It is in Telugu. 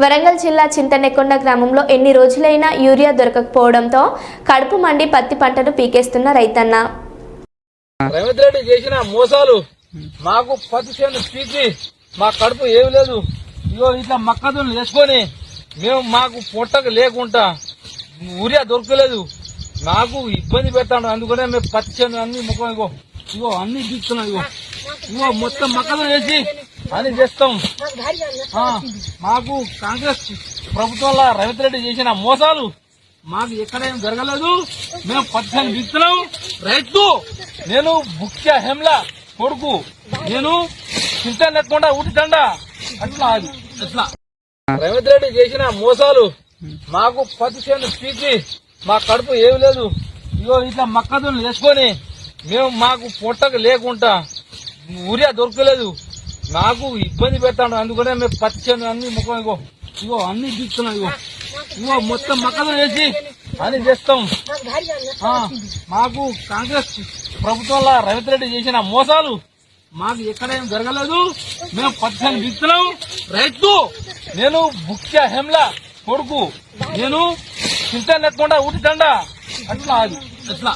వరంగల్ జిల్లా చింతనెకొండ గ్రామంలో ఎన్ని రోజులైనా యూరియా దొరకకపోవడంతో కడుపు మండి పత్తి పంటను పీకేస్తున్న రైతన్న. రేవంత్ రెడ్డి చేసిన మోసాలు మాకు పత్తి చేను పీకి మా కడుపు ఏమి లేదు. ఇగో ఇట్లా మక్కదులు వేసుకొని మేము మాకు పొట్టకు లేకుండా ఊరియా దొరకలేదు. మాకు ఇబ్బంది పెడతాడు. అందుకనే మేము పత్తి చేను అన్ని ముఖం ఇగో ఇగో అన్ని తీస్తున్నాం ఇగో. ఇగో మొత్తం మక్కదులు వేసి అని చేస్తాం. మాకు కాంగ్రెస్ ప్రభుత్వంలో రేవంత్ రెడ్డి చేసిన మోసాలు మాకు ఎక్కడేం జరగలేదు. మేము పచ్చని విత్తనం రైతు నేను ముఖ్య హెమ్ల కొడుకు. నేను చింత లేకుండా ఊటితండ అట్లా అది. అట్లా. రేవంత్ రెడ్డి చేసిన మోసాలు మాకు పది చేను పీకి మా కడుపు ఏమి లేదు. ఇగో ఇట్లా మక్కదులు వేసుకొని మేము మాకు పొట్టకు లేకుండా ఊరియా దొరకలేదు. నాకు ఇబ్బంది పెడతాడు. అందుకనే మేము పచ్చని అన్ని ముఖం ఇగో ఇగో అన్ని తీస్తున్నాం ఇగో. ఇగో మొత్తం మక్కలు వేసి అని చేస్తాం. మాకు కాంగ్రెస్ ప్రభుత్వంలో రవిత్ రెడ్డి చేసిన మోసాలు మాకు ఎక్కడేం జరగలేదు. మేము పచ్చని విత్తనం రైతు నేను ముఖ్య హెమ్ల కొడుకు. నేను చింత నెట్టకుండా ఊటితండ అట్లా అది. అట్లా.